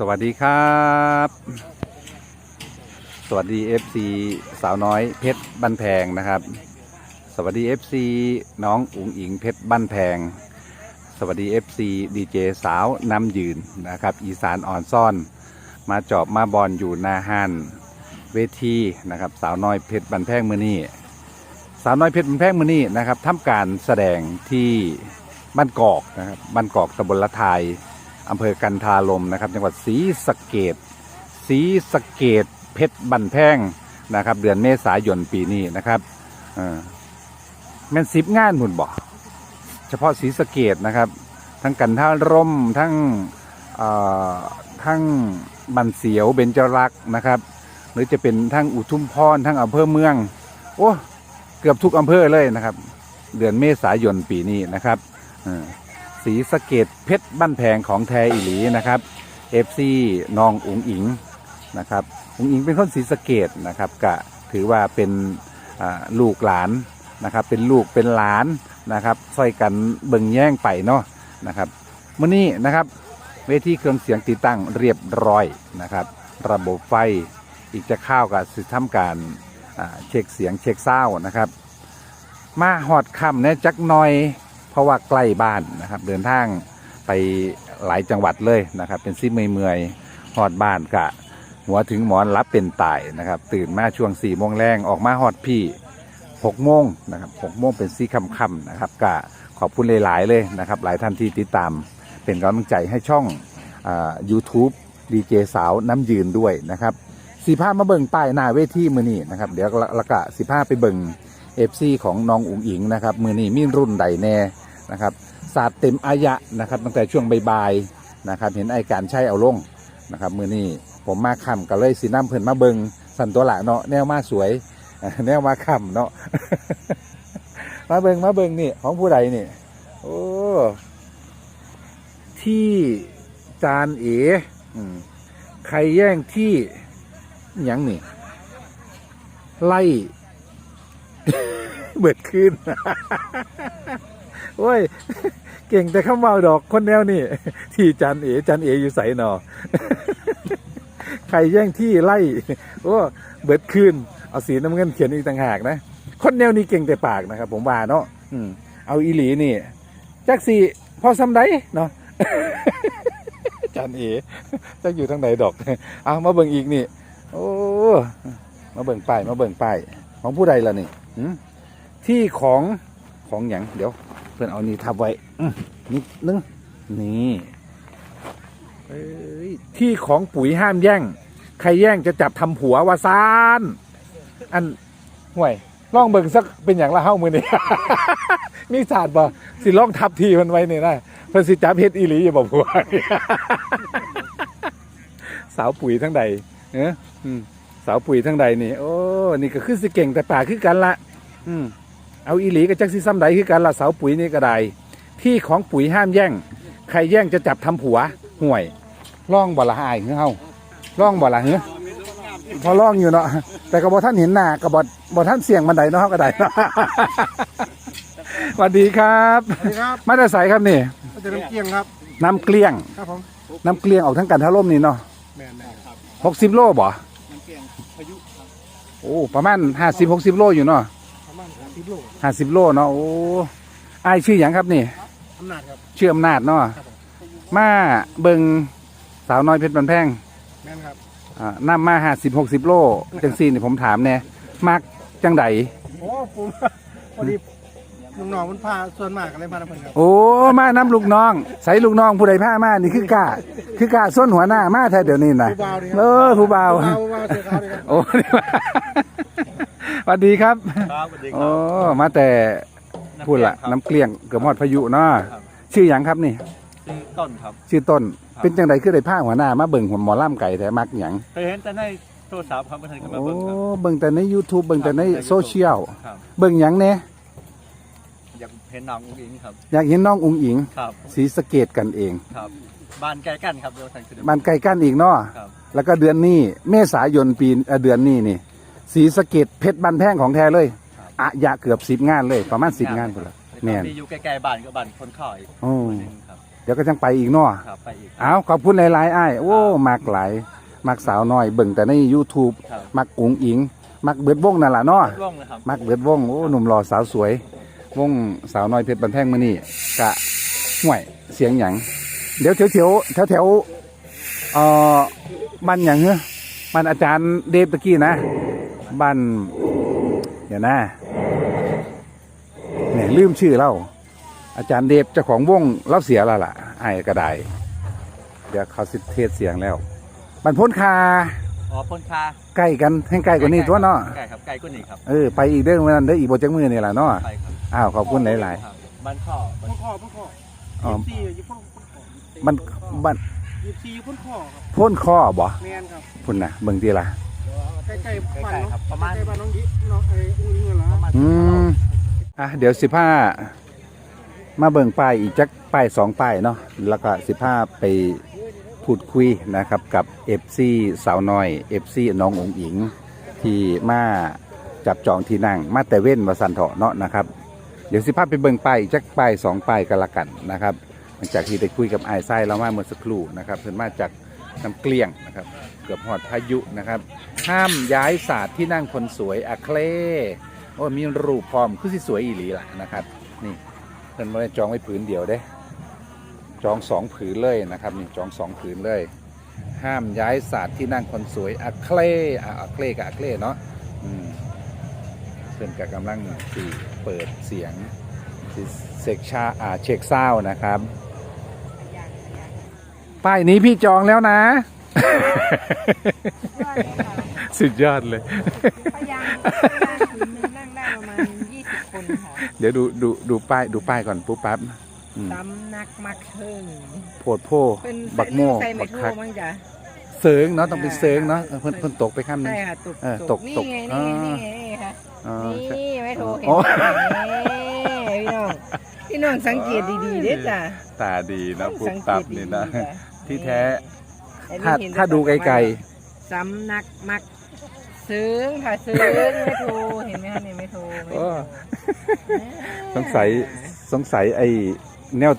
สวัสดีครับ สวัสดี FC สาวน้อยเพชรบ้านแพงนะครับ สวัสดี FC น้องอุ๋งอิงเพชรบ้านแพง สวัสดี FC ดีเจสาวน้ำยืนนะครับ อีสานอ่อนซ่อน มาจอบมาบอลอยู่หนาฮันเวทีนะครับ สาวน้อยเพชรบ้านแพงมือนี่สาวน้อยเพชรบ้านแพงมือนี่นะครับทำการแสดงที่บ้านกอกนะครับบ้านกอกตำบลละทาย อำเภอกันทาลมนะครับ จังหวัดศรีสะเกดศรีสะเกดเพชรบันแพงนะครับ เดือนเมษายนปีนี้นะครับเออแม่นสิบงานหุ่นบ่เฉพาะศรีสะเกดนะครับ ทั้งกันท่าร่มทั้งเอ่อทั้งบันเสียวเบญจรักษ์นะครับ หรือจะเป็นทั้งอุทุมพรทั้งอำเภอเมือง โอ้เกือบทุกอำเภอเลยนะครับ เดือนเมษายนปีนี้นะครับเออ สีสะเกตเพชรบ้านแพงของแทอิหลีนะครับเอฟซีนองอุ๋งอิงนะครับอุ๋งอิงเป็นคนสีสะเกตนะครับกะถือว่าเป็นลูกหลานนะครับเป็นลูกเป็นหลานนะครับซอยกันเบิ่งแย่งไปเนาะนะครับมื่อนี้นะครับเวทีเครื่องเสียงติดตั้งเรียบร้อยนะครับ ระบบไฟอีกจะเข้าวกับสิทำการเช็คเสียงเช็คเศร้านะครับ มาหอดคำเนี่ยจักหน่อย เพราะว่าใกล้บ้านนะครับ เดินทางไปหลายจังหวัดเลยนะครับ เป็นซิเมื่อยเมื่อยๆหอดบ้านกะ หัวถึงหมอนรับเป็นตายนะครับ ตื่นมาช่วงสี่โมงแรงออกมาหอดพี่หกโมงนะครับหกโมงเป็นซี่คำคำๆนะครับกะขอบคุณหลายๆเลยนะครับ หลายท่านที่ติดตามเป็นกำลังใจให้ช่องยูทูบดีเจสาวน้ำยืนด้วยนะครับสีผ้ามาเบิ่งป้ายหน้าเวทีมือนี่นะครับ เดี๋ยวละกะสีผ้าไปเบิ่งเอฟซีของน้องอุ๋งอิงนะครับ มือนี่มีรุ่นใดแน่ นะครับศาสเต็มอายะนะครับ ตั้งแต่ช่วงบ่ายๆนะครับ เห็นไอการใช้เอาลงนะครับมือนี้ผมมาคำก็เลยสีน้ำเพิ่นมาเบิงสันตัวหละเนาะแนวมาสวยเอ่อแนวมาคำเนาะมาเบิงมาเบิงนี่ของผู้ใดนี่โอ้ที่จานเอใครแย่งที่ยังนี่ ไล่ เบิดขึ้น โอ้ย เก่งแต่ข้าเมาดอกคนแนวนี่ ที่จันเอจันเออยู่ใสหนอใครแย่งที่ไล่โอ้เบิดคืนเอาสีน้ำเงินเขียนอีกต่างหากนะ คนแนวนี้เก่งแต่ปากนะครับ ผมว่าเนาะอืมเอาอีหลีนี่จักสีพอซ้ำไดเนาะจันเอจักอยู่ทางไหนดอกเอามาเบิ่งอีกนี่ โอ้มาเบิ่งป้ายมาเบิ่งป้ายของผู้ใดล่ะนี่ที่ของของอย่างเดี๋ยว เพื่อนเอานี่ทับไว้นิดนึงนี่ที่ของปุ๋ยห้ามแย่ง ใครแย่งจะจับทำผัววาซานอันห่วยล่องเบิ่งสักเป็นอย่างละเฮ้ามือนี่มีศาสตร์บ่สิล่องทับทีมันไว้นี่นะเพื่อนสิจับเพชรอีหลีอย่าบอกผัวสาวปุ๋ยทั้งใดเออสาวปุ๋ยทั้งใดนี่ โอ้ นี่ก็คือสิเก่งแต่ป่าคือกันละ อืม เอาอีหลีกับจักซีซ้ำใดคือกันละเสาปุ๋ยนี่ก็ได้ที่ของปุ๋ยห้ามแย่ง ใครแย่งจะจับทำผัวห่วยร่องบ่ละอายเฮ้าร่องบ่ละเฮ้พอร่องอยู่เนาะแต่ก็บ่ท่านเห็นหน้าก็บ่บ่ท่านเสี่ยงบันไดเนาะก็ได้เนาะสวัสดีครับสวัสดีครับมาแต่ใสครับนี่ก็จะน้ำเกียงครับน้ำเกลี้ยงครับผมน้ำเกลี้ยงออกทั้งกันท่าร่มนี่เนาะแม่นแม่นครับหกสิบโลบ่โอ้ประมาณห้าสิบหกสิบโลอยู่เนาะ ประมาณสามสิบโลห้าสิบโลเนาะโอ้อายชื่ออย่างครับนี่ อำนาจครับ ชื่ออำนาจเนาะครับผม มาเบิงสาวน้อยเพชรบันแพงแม่นครับ อ่านำมาห้าสิบหกสิบโลจังสี่นี่ผมถามแน่มักจังใดโอ้ผมพอดีลุงน้องมันพาส่วนมากอะไรพาน้ำเพิ่นครับ โอ้มานำลูกน้องใส่ลูกน้องผู้ใดผ้ามานี่คือกาคือกาส้นหัวหน้ามาแท้เดี๋ยวนี้นะผู้บ่าวนี่ครัเออผู้บ่าว ผู้บ่าวผู้บ่าวเสื้อขาวนี่ครับ โอ้นี่ว่า สวัสดีครับครับสวัสดีคโอ้รับมาแต่พูดละครับน้ำเกลี้ยงเกือบหมดพายุเนาะครับชื่ออย่างครับนี่ ชื่อต้นครับ ชื่อต้นครับ เป็นจังใดคือได้ผ้าหัวหน้ามาเบิ่งหัวหมอล่ำไก่แต่มักหยังเคยเห็นแต่ในโทรศัพท์ครับไม่เคยเข้ามาโอ้เบิ่งครับเบิ่งแต่ใน YouTube เบิ่งแต่ในครับโซเชียลครับเบิ่งหยังแน่อยากเห็นน้องอุ้งอิงครับอยากเห็นน้องอุ๋งอิงครับสีสะเกตกันเอง ครับบ้านใกล้กันครับเดียวกันคือเดียวมันใกล้กันอีกเนาะครับ แล้วก็เดือนนี้เมษายนปีเอ่อเดือนนี้นี่ สีสะเกตเพชรบันแพงของแท้เลยอะยะเกือบสิบงานเลย ประมาณสิบงานพุ่นละแม่นมีอยู่ใกล้ๆบ้านกับบ้านคนข่อยโอ้ คนหนึงครับเดี๋ยวก็จังไปอีกเนาะ ครับไปอีก เอาขอบคุณหลายๆอ้ายโอ้มักหลายมักสาวน้อยเบิ่งแต่ใน YouTube ครับ มักอุ๋งอิง มักเบิดวงนั่นล่ะเนาะร่วงเลยครับ มักเบิดวงโอ้หนุ่มหล่อสาวสวย วงสาวน้อยเพชรบันแท่งมื้อนี้กะห่วยเสียงหยังเดี๋ยวแถวๆแถวๆเอ่อบ้านหยังเหรอบ้านอาจารย์เดฟตะกี้นะ บ้าน เดี๋ยวนะเนี่ยลืมชื่อเล่า อาจารย์เดฟเจ้าของวงเล่าเสียแล้วล่ะไอ้กระไดเดี๋ยวเขาสิเทศเสียงแล้วบ้านพ้นคาอ๋อพ่นคาใกล้กันให้ใกล้กว่านี้ตัวเนาะใกล้ครับใกล้กว่านี้ครับเออไปอีกเด้อวันนั้นเด้ออีกโบจักมือนี่แหละเนาะไปครับอ้าวขอบคุณหลายครับบ้านข้อบ้านพ่นคอพ่นคอๆอ๋อยี่สี่อยู่พ่นพ่นคอมันบ้านยี่สี่อยู่พ่นคอครับพ่นข้อบ่แมนครับพุ่นนะเบิ่งทีละ ใกล้ใกล้ๆบ้านใกล้น้องๆครับประมาณ ใกล้ๆบ้านน้องดิน้องไอ้อุ้งอิงเหรอประมาณอืมอะเดี๋ยวสิบห้ามาเบิ่งป้ายอีกจักป้ายสองป้ายเนาะแล้วก็สิบห้าไปพูดคุยนะครับกับเอฟซีสาวน้อยเอฟซีน้ององอิง ที่มาจับจองที่นั่ง มาแต่เว้นมาสันเถาะเนาะนะครับ เดี๋ยวสิภาพไปเบิ่งป้ายอีกจักป้ายสองป้ายกันละกันนะครับหลังจากที่ได้คุยกับไอ้ายไส้แล้วมาเมื่อสักครู่นะครับเพิ่นมาจากน้ำเกลี้ยงนะครับ เกือบหอดพายุนะครับ ห้ามย้ายศาสตร์ที่นั่งคนสวยอะเคลโอ้มีรูปพร้อมคือสิสวยอีหลีล่ะนะครับ นี่เพิ่นบ่ได้จองไว้ผืนเดียวเด้ จองสองผืนเลยนะครับนี่จองสองผืนเลย ห้ามย้ายศาสตร์ที่นั่งคนสวยอะเคลอะอะเคลกับอะเคลเนาะเพิ่นกับกำลังสี่เปิดเสียงสิเซ็กชาอ่าเช็คเศร้านะครับป้ายนี้พี่จองแล้วนะ สุดยอดเลยพยานพยานผืนหนึงนั่งได้ประมาณ20คนค่ะเดี๋ยวดูดูดูป้ายดูป้ายก่อนปุ๊บปั๊บอืมสำนักมักเทิงโพดโพเป็นบักโม่ใส่ไมบักโทรคักมั้งจ้ะ เสิงเนาะต้องเป็นเสิงเนาะเออเพิ่นเพิ่นตกไปข้ามนึง ใช่ค่ะตกเออตกตกนี่ไงตกนี่อ่าไงนี่ไงนี่ค่ะอ๋อใช่นี่ไมโทรเห็นโอ้ ไหมพี่น้องพี่น้องสังเกตดีๆเด้อจ้ะตาดีนะปุ๊บสังเกปั๊บตดีนี่ๆนะ จ้ะที่แท้อันนี้ ถ้าเห็นถ้าดูไกลสำนักมักเซิงค่ะเซิงไม่โทรเห็นไหมคะเนี่ยไม่โทรๆไม่โอ้โทรสงสัยสงสัยไอ้แนว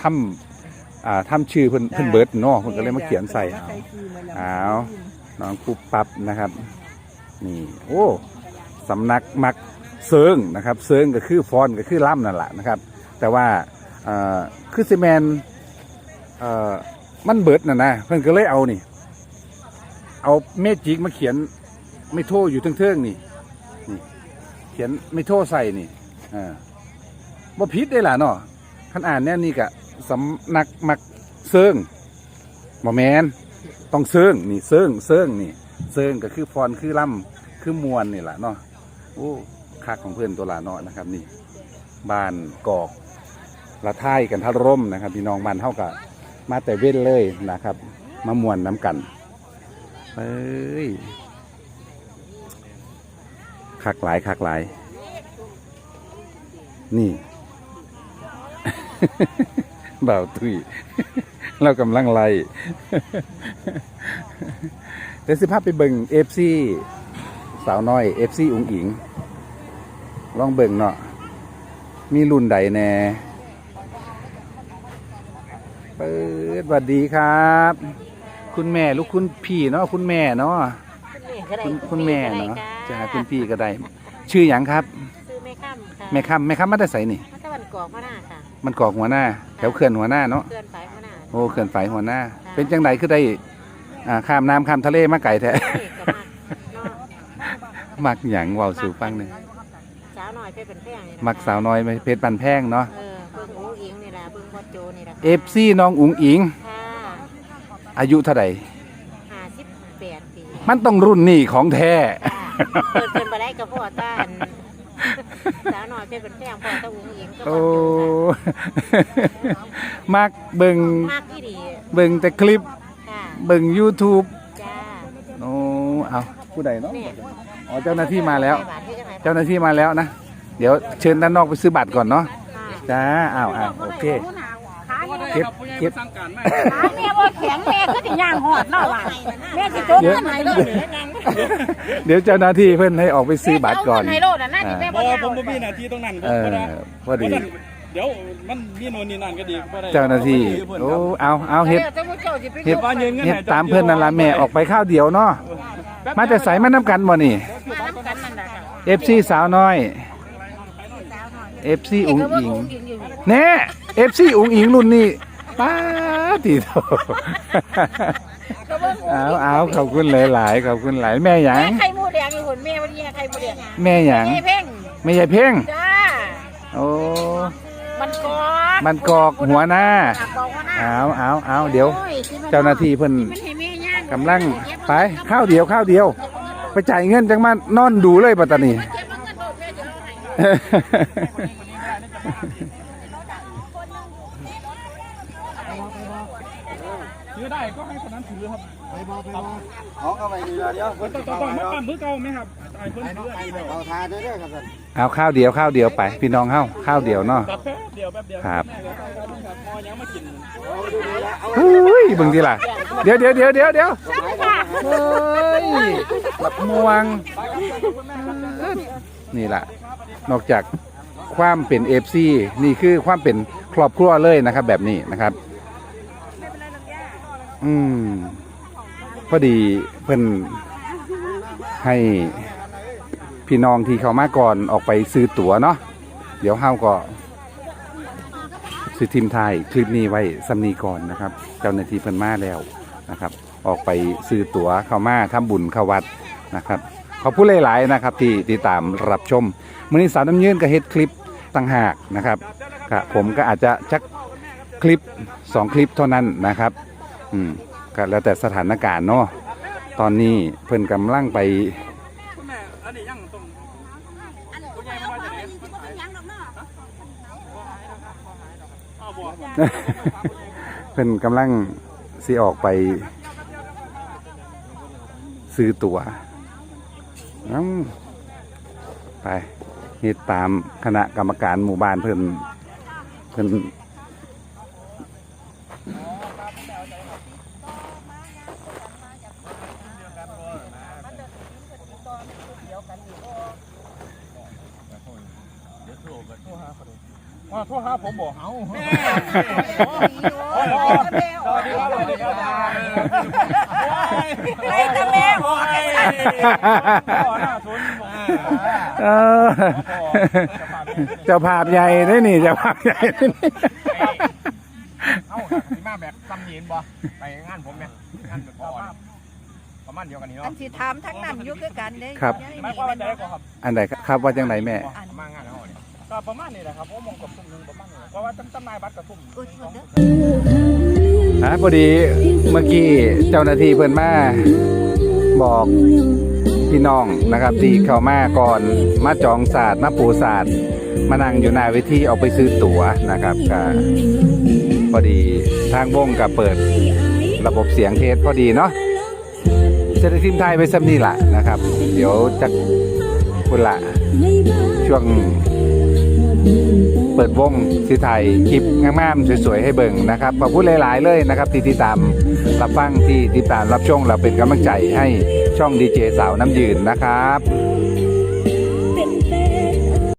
ถ้ำอ่าถ้ำชื่อเพิ่นเพิ่นเบิร์ดเนาะเพิ่นก็เลยมาเขียนใส่เอาอ้าวน้องปุ๊บปั๊บนะครับ นี่ โอ้สำนักมักเซิงนะครับเซิงก็คือฟอนก็คือล่ำนั่นแหละนะครับ แต่ว่าเอ่อคือซีแมนเอ่อ มันเบิดน่ะนะเพิ่อนก็เลยเอานี่ เอาเมจิกมาเขียนไม่โทอยู่เทิงๆนี่นี่ เขียนไม่โทใส่นี่อ่าบ่ผิดได้ล่ะเนาะคันอ่านแน่นี่กะสำนักมักเซิงบ่แมนต้องเซิงนี่เซิงเซิงนี่เซิงก็คือฟอนคือล่ำคือมวนนี่แหละเนาะโอ้คักของเพื่อนตัวละเนาะนะครับ นี่บ้านกอกละท้ายกันทะร่มนะครับพี่น้องบ้านเท่ากับ มาแต่เว้นเลยนะครับ มามวนน้ำกันเอ้ยคักหลายคักหลาย นี่ เบาตุยเรากำลังไล่เดี๋ยวสิภาพไปเบิ่งเอฟซีสาวน้อยเอฟซีอุงอิง ลองเบิ่งเนาะมีรุ่นใดแน่เปิ สวัสดีครับ คุณแม่ลูกคุณพี่เนาะคุณแม่เนาะคุณคุณแม่เนาะจ้าคุณพี่ก็ได้ ชื่ออย่างครับซื้อแม่ค่ำค่ะแม่ค้ำแม่ค้ำมาได้ใส่นี่พัตะวันกอกพระนาค่ะมันกอกหัวหน้าแถวเขื่อนหัวหน้าเนาะเพื่อนสายพระนาโอ้เขื่อนฝายหัวหน้า เป็นจังไดคือได้อ่าข้ามน้ำข้ามทะเลมาไก่แท้เอกกับมักเนาะมักหยังเว้าสู่ฟังหนึ่งสาวหน่อยเพชรเป็นแพงนี่ล่ะมักสาวน้อยเพชรปันแพงเนาะเออเบิ่งอูอิงนี่ ล่ะเบิ่งพ่อโจนี่ล่ะเอฟซีน้องอุ๋งอิง ค่ะอายุเท่าไหร่ห้าสิบแปดปีมันต้องรุ่นนี่ของแท้ ค่ะเปิดเพิ่นไปได้กับพ่อต้านสาวหน่อยเพชรเป็นแพงพ่อตะอูอิงก็โอ้พ่อโจค่ะมักเบิ่งมากที่ดีเบิ่งแต่คลิปค่ะเบิ่ง YouTube จ้าโอ้เอาผู้ใดเนาะเนี่ยอ๋อเจ้าหน้าที่มาแล้วใส่บาตรที่จังไหนเจ้าหน้าที่มาแล้วนะ เดี๋ยวเชิญด้านนอกไปซื้อบัตรก่อนเนาะค่ะจ้าอ้าวอ้าวโอเค เก็บเก็บแม่ว่าแข็งแม่ก็จะย่างหอดเนาะว่ะแม่สิโจกเดี๋ยวเงินให้โลดหรือยังเดี๋ยวเจ้าหน้าที่เพื่อนให้ออกไปซื้อบัตรก่อนแม่จะเาเงิให้โลดอะนะที่แม่บ่เพราะได้ว่าผเอามบ่มีหน้าที่ตรงนั้นผมเออก็ได้พอดีเพราะฉะนั้นเดี๋ยวมันมีโน่นนี่นั่นก็ดีบ่ได้เจ้าหน้าที่โอ้เอาเอาเฮ็ดเจ้าผู้เจ้าสิไปเฮ็ดว่ายืนเงินเฮ็ดให้ตามเพื่อนนั่นละแม่ออกไปข้าวเดียวเนาะมาแต่ใสมาน้ำกันบ่นี่มาน้ำกันนั่นแหละค่ะ FC สาวน้อย FC อุ๋งอิงเอยู่แน่ FC อุ๋งอิงรุ่นนี้ ป้าติโตเอาเอาขอบคุณหลายๆขอบคุณหลายแม่หยังแม่ไข่หมูแดงอยู่หุ่นแม่วันนี้ไข่หมูแดงแม่หยังแม่เพ่งแม่ใหญ่เพ่งจ้าโอ้มันกอกมันกอกหัวหน้าบอกว่าหน้าเอาเอาเอาเดี๋ยวโอ้สิมันเจ้าหน้าที่เพิ่นมันให้แม่ย่างกำลังไปข้าวเดียวข้าวเดียวไปจ่ายเงินจังมานอนดูเลยปัตตานี ถือได้ก็ให้คนนั้นถือครับของเอาไปดีแล้วเดี๋ยวต้องต้องต้องมาปั้มมือเก่าไหมครับไอ้เพิ่นถือเอาทาด้วยเด้อครับท่านเอาข้าวเดียวข้าวเดียวไป พี่น้องเฮาข้าวเดียวเนาะแป๊บเดียวแป๊บเดียวครับแม่ก็ต้องการครับพอยังมากินอุ้ยเบิ่งทีล่ะ เดี๋ยวเดี๋ยวเดี๋ยวเดี๋ยวเดี๋ยวเฮ้ยบักม่วงนี่ล่ะนอกจากความเป็นเอฟซีนี่คือความเป็นครอบครัวเลยนะครับ แบบนี้นะครับ อืมพอดีเพิ่นให้พี่น้องที่เขามาก่อนออกไปซื้อตั๋วเนาะเดี๋ยวเฮาก็ซื้อทีมไทยคลิปนี้ไว้สำนีก่อนนะครับ เจ้าหน้าที่เพิ่นมาแล้วนะครับ ออกไปซื้อตั๋วเข้ามาทำบุญเข้าวัดนะครับขอบคุณหลายๆนะครับ ที่ติดตามรับชมมื้อนี้สาวน้ำยืนก็เฮ็ดคลิปต่างหากนะครับผมก็อาจจะชักคลิปสองคลิปเท่านั้นนะครับ อืมก็แล้วแต่สถานการณ์เนาะตอนนี้เพิ่นกำลังไปคุณแม่อันนี้ยังต้องคุณยายมาจากไหนอ้าวบอกเพิ่นกำลังสิออกไป ซื้อตั๋วน้องไปเฮ็ดตามคณะกรรมการหมู่บ้านเพิ่นเพิ่น ทรหาคนว่าโทรับผมบอกเอาแม่สวัสดีครับสวัสดีครับไอ้ตะแม่พ่อหน้าทุนเจ้าภาพใหญ่เด้นี่เจ้าภาพใหญ่เด้นี่เอ้าสิมาแบบซ้ำเย็นบ่ไปงานผมเนี่ยงานแบบพ่อนประมาณเดียวกันนี่เนาะอันสิถามทั้งนั้นยู่คือกันเด้ครับหมายความว่าจะได้ก่อนครับอันใดครับว่าจังไดแม่มางานแล้ว ก็ประมาณนี้แหละครับผมมองกับทุ่มหนึงประมาณนี้เพราะว่าจำนายบัตรกับทุ่มฮะพอดีเมื่อกี้เจ้าหน้าที่เพิ่นมาบอกพี่น้องนะครับที่เข้ามาก่อนมาจองศาสตร์มาปูศาสตร์มานั่งอยู่หน้าเวทีเอาไปซื้อตั๋วนะครับก็พอดีทางวงก็เปิดระบบเสียงเทสพอดีเนาะจะได้ทีมไทยไปสัมนี่ละนะครับ เดี๋ยวจะคุณละช่วง เปิดวงสิไทยคลิปงามๆสวยๆให้เบิ่งนะครับขอบคุณหลายๆเลยนะครับที่ติดตามรับฟังที่ติดตามรับชมเราเป็นกำลังใจให้ช่องดีเจสาวน้ำยืนนะครับ